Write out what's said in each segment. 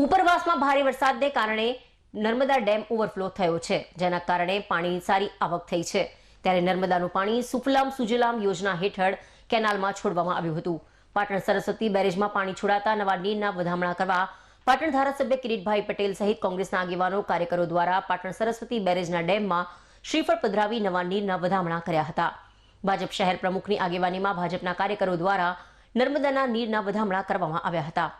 ઉપરવાસમાં ભારે વરસાદને કારણે નર્મદા ડેમ ઓવરફ્લો થયો છે, જેના કારણે પાણીની સારી આવક થઈ છે. ત્યારે નર્મદાનું પાણી સુફલામ સુજલામ યોજના હેઠળ કેનાલમાં છોડવામાં આવ્યું હતું. પાટણ સરસ્વતી બેરેજમાં પાણી છોડાતા નવા નીરના વધામણા કરવા પાટણ ધારાસભ્ય કિરીટભાઈ પટેલ સહિત કોંગ્રેસના આગેવાનો, કાર્યકરો દ્વારા પાટણ સરસ્વતી બેરેજના ડેમમાં શ્રીફળ પધરાવી નવા નીરના વધામણા કર્યા હતા. ભાજપ શહેર પ્રમુખની આગેવાનીમાં ભાજપના કાર્યકરો દ્વારા નર્મદાના નીરના વધામણા કરવામાં આવ્યા હતા.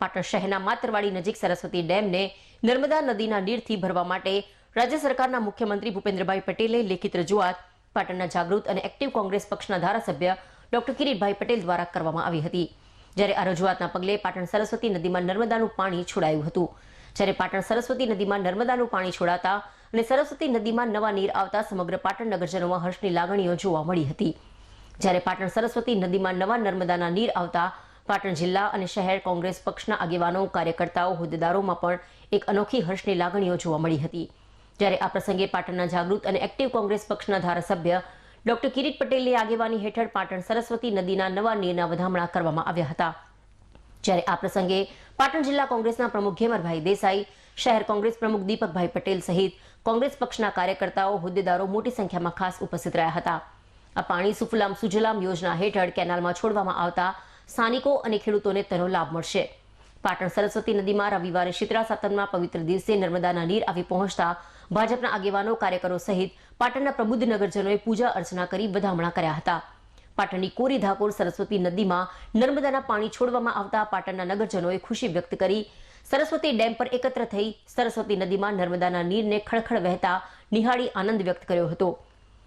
પાટણ શહેરના માતરવાડી નજીક સરસ્વતી ડેમને નર્મદા નદીના નીરથી ભરવા માટે રાજ્ય સરકારના મુખ્યમંત્રી ભૂપેન્દ્રભાઈ પટેલે લેખિત રજૂઆત પાટણના જાગૃત અને એક્ટિવ કોંગ્રેસ પક્ષના ધારાસભ્ય ડોક્ટર કિરીટભાઈ પટેલ દ્વારા કરવામાં આવી હતી. જ્યારે આ રજૂઆતના પગલે પાટણ સરસ્વતી નદીમાં નર્મદાનું પાણી છોડાયું હતું. જ્યારે પાટણ સરસ્વતી નદીમાં નર્મદાનું પાણી છોડાતા અને સરસ્વતી નદીમાં નવા નીર આવતા સમગ્ર પાટણ નગરજનોમાં હર્ષની લાગણીઓ જોવા મળી હતી. જ્યારે પાટણ સરસ્વતી નદીમાં નવા નર્મદાના નીર આવતા પાટણ જિલ્લા અને શહેર કોંગ્રેસ પક્ષના આગેવાનો, કાર્યકર્તાઓ, હોદ્દેદારોમાં પણ એક અનોખી હર્ષની લાગણીઓ જોવા મળી હતી. જ્યારે આ પ્રસંગે પાટણના જાગૃત અને એક્ટિવ કોંગ્રેસ પક્ષના ધારાસભ્ય ડોક્ટર કિરીટ પટેલની આગેવાની હેઠળ પાટણ સરસ્વતી નદીના નવા નીરના વધામણા કરવામાં આવ્યા હતા. જ્યારે આ પ્રસંગે પાટણ જિલ્લા કોંગ્રેસના પ્રમુખ ઘેમરભાઈ દેસાઈ, શહેર કોંગ્રેસ પ્રમુખ દીપકભાઈ પટેલ સહિત કોંગ્રેસ પક્ષના કાર્યકર્તાઓ, હોદ્દેદારો મોટી સંખ્યામાં ખાસ ઉપસ્થિત રહ્યા હતા. આ પાણી સુફલામ સુજલામ યોજના હેઠળ કેનાલમાં છોડવામાં આવતા સ્થાનિકો અને ખેડૂતોને તેનો લાભ મળશે. પાટણ સરસ્વતી નદીમાં રવિવારે શીતળા સાતમના પવિત્ર દિવસે નર્મદાના નીર આવી પહોંચતા ભાજપના આગેવાનો, કાર્યકરો સહિત પાટણના પ્રબુદ્ધ નગરજનોએ પૂજા અર્ચના કરી વધામણા કર્યા હતા. પાટણની કોરી ધાકોર સરસ્વતી નદીમાં નર્મદાના પાણી છોડવામાં આવતા પાટણના નગરજનોએ ખુશી વ્યક્ત કરી. સરસ્વતી ડેમ પર એકત્ર થઈ સરસ્વતી નદીમાં નર્મદાના નીરને ખળખળ વહેતા નિહાળી આનંદ વ્યક્ત કર્યો હતો.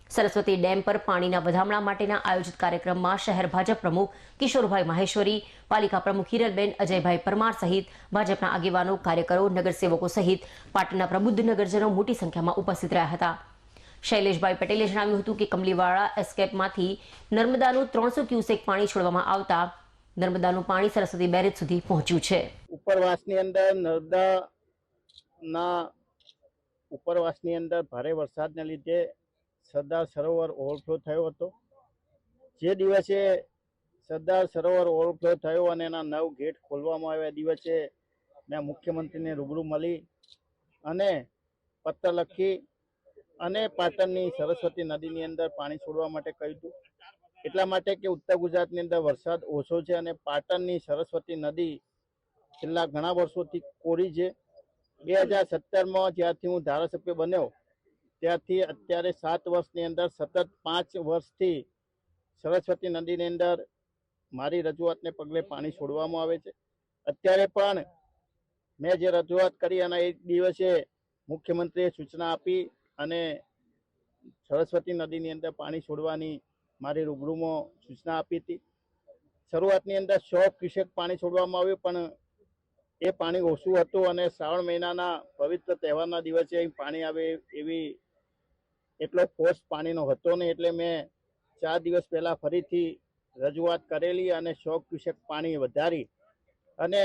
સરસ્વતી ડેમ પર પાણીના વધામણા માટેના આયોજિત કાર્યક્રમમાં શહેર ભાજપ પ્રમુખ કિશોરભાઈ માહેશ્વરી, પાલિકા પ્રમુખ હિરલબેન, અજયભાઈ પરમાર સહિત ભાજપના આગેવાનો, કાર્યકરો, નગરસેવકો સહિત પાટણના પ્રબુદ્ધ નગરજનો મોટી સંખ્યામાં ઉપસ્થિત રહ્યા હતા. શૈલેષભાઈ પટેલે જણાવ્યું હતું કે કમલીવાળા એસ્કેપમાંથી નર્મદાનું ત્રણસો ક્યુસેક પાણી છોડવામાં આવતા નર્મદાનું પાણી સરસ્વતી બેરેજ સુધી પહોંચ્યું છે. ઉપરવાસની અંદર નર્મદાના ઉપરવાસની અંદર ભારે વરસાદને લીધે સરદાર સરોવર ઓવરફ્લો થયો હતો. જે દિવસે સરદાર સરોવર ઓવરફ્લો થયો અને એના નવ ગેટ ખોલવામાં આવ્યા દિવસે મેં મુખ્યમંત્રીને રૂબરૂ મળી અને પત્ર લખી અને પાટણની સરસ્વતી નદીની અંદર પાણી છોડવા માટે કહ્યું હતું. એટલા માટે કે ઉત્તર ગુજરાતની અંદર વરસાદ ઓછો છે અને પાટણની સરસ્વતી નદી છેલ્લા ઘણા વર્ષોથી કોરી છે. બે હજાર સત્તરમાં જ્યારથી હું ધારાસભ્ય બન્યો ત્યારથી અત્યારે સાત વર્ષની અંદર સતત પાંચ વર્ષથી સરસ્વતી નદીની અંદર મારી રજૂઆતને પગલે પાણી છોડવામાં આવે છે. અત્યારે પણ મેં જે રજૂઆત કરી અને એક દિવસે મુખ્યમંત્રીએ સૂચના આપી અને સરસ્વતી નદીની અંદર પાણી છોડવાની મારી રૂબરૂમાં સૂચના આપી હતી. શરૂઆતની અંદર સો ક્યુસેક પાણી છોડવામાં આવ્યું, પણ એ પાણી ઓછું હતું અને શ્રાવણ મહિનાના પવિત્ર તહેવારના દિવસે અહીં પાણી આવે એવી એટલો ફોર્સ પાણીનો હતો નહીં એટલે મેં ચાર દિવસ પહેલાં ફરીથી રજૂઆત કરેલી અને સો ક્યુસેક પાણી વધારી. અને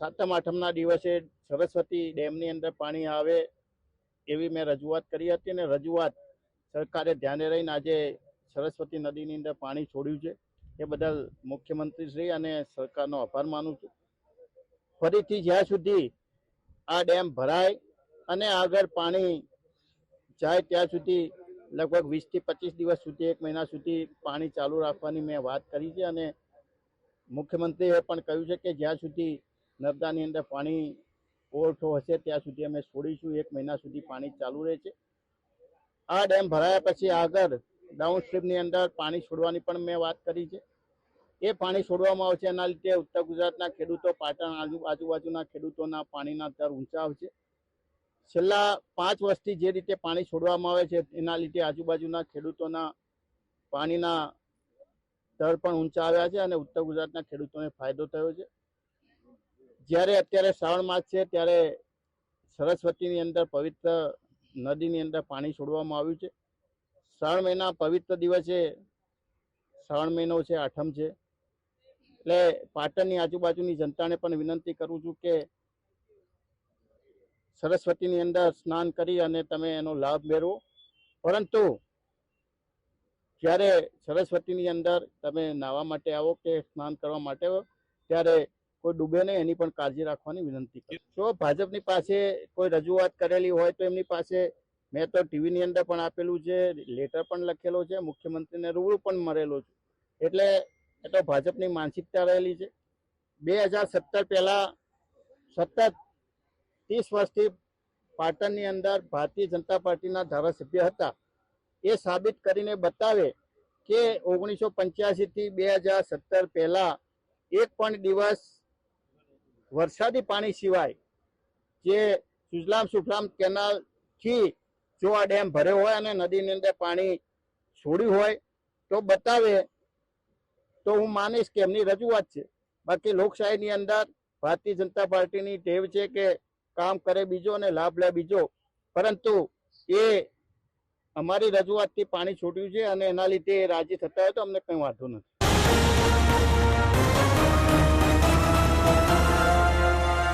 સાતમ આઠમના દિવસે સરસ્વતી ડેમની અંદર પાણી આવે એવી મેં રજૂઆત કરી હતી અને રજૂઆત સરકારે ધ્યાને રહીને આજે સરસ્વતી નદીની અંદર પાણી છોડ્યું છે. એ બદલ મુખ્યમંત્રીશ્રી અને સરકારનો આભાર માનું છું. ફરીથી જ્યાં સુધી આ ડેમ ભરાય અને આગળ પાણી જાય ત્યાં સુધી લગભગ વીસથી પચીસ દિવસ સુધી, એક મહિના સુધી પાણી ચાલુ રાખવાની મેં વાત કરી છે અને મુખ્યમંત્રીએ પણ કહ્યું છે કે જ્યાં સુધી નર્મદાની અંદર પાણી ઓવરફ્લો હશે, ત્યાં સુધી અમે છોડીશું, એક મહિના સુધી પાણી ચાલુ રહે છે. આ ડેમ ભરાયા પછી આગળ ડાઉન સ્ટ્રીમની અંદર પાણી છોડવાની પણ મેં વાત કરી છે. એ પાણી છોડવામાં આવશે એના લીધે ઉત્તર ગુજરાતના ખેડૂતો પાટણ આજુ આજુબાજુના ખેડૂતોના પાણીના દર ઊંચા આવશે. છેલ્લા પાંચ વર્ષથી જે રીતે પાણી છોડવામાં આવે છે, એના લીધે આજુબાજુના ખેડૂતોના પાણીના દર પણ ઊંચા આવ્યા છે અને ઉત્તર ગુજરાતના ખેડૂતોને ફાયદો થયો છે. જ્યારે અત્યારે શ્રાવણ માસ છે, ત્યારે સરસ્વતીની અંદર પવિત્ર નદીની અંદર પાણી છોડવામાં આવ્યું છે. શ્રાવણ મહિના પવિત્ર દિવસે શ્રાવણ મહિનો છે, આઠમ છે. એટલે પાટણની આજુબાજુની જનતાને પણ વિનંતી કરું છું કે સરસ્વતીની અંદર સ્નાન કરી અને તમે એનો લાભ મેળવો. પરંતુ જ્યારે સરસ્વતીની અંદર તમે નાહવા માટે આવો કે સ્નાન કરવા માટે આવો, ત્યારે કોઈ ડૂબે નહીં, એની પણ કાળજી રાખવાની વિનંતી કરું જો ભાજપની પાસે કોઈ રજૂઆત કરેલી હોય તો એમની પાસે મેં તો ટીવીની અંદર પણ આપેલું છે, લેટર પણ લખેલો છે, મુખ્યમંત્રીને રૂબરૂ પણ મળેલો છે. એટલે એ તો ભાજપની માનસિકતા રહેલી છે. બે હજાર સત્તર પહેલાં સતત ત્રીસ વર્ષથી પાટણની અંદર ભારતીય જનતા પાર્ટીના ધારાસભ્ય હતા. એ સાબિત કરીને બતાવે કે ઓગણીસો પંચ્યાસીથી બે હજાર સત્તર પહેલાં એક પણ દિવસ વરસાદી પાણી સિવાય જે સુજલામ સુફલામ કેનાલથી જો આ ડેમ ભર્યો હોય અને નદીની અંદર પાણી છોડ્યું હોય તો બતાવે, તો હું માનીશ કે એમની રજૂઆત છે. બાકી લોકશાહીની અંદર ભારતીય જનતા પાર્ટીની ટેવ છે કે કામ કરે બીજો અને લાભ લે બીજો. પરંતુ એ અમારી રજૂઆતથી પાણી છોડ્યું છે અને એના લીધે એ રાજી થતા હોય તો અમને કંઈ વાંધો નથી.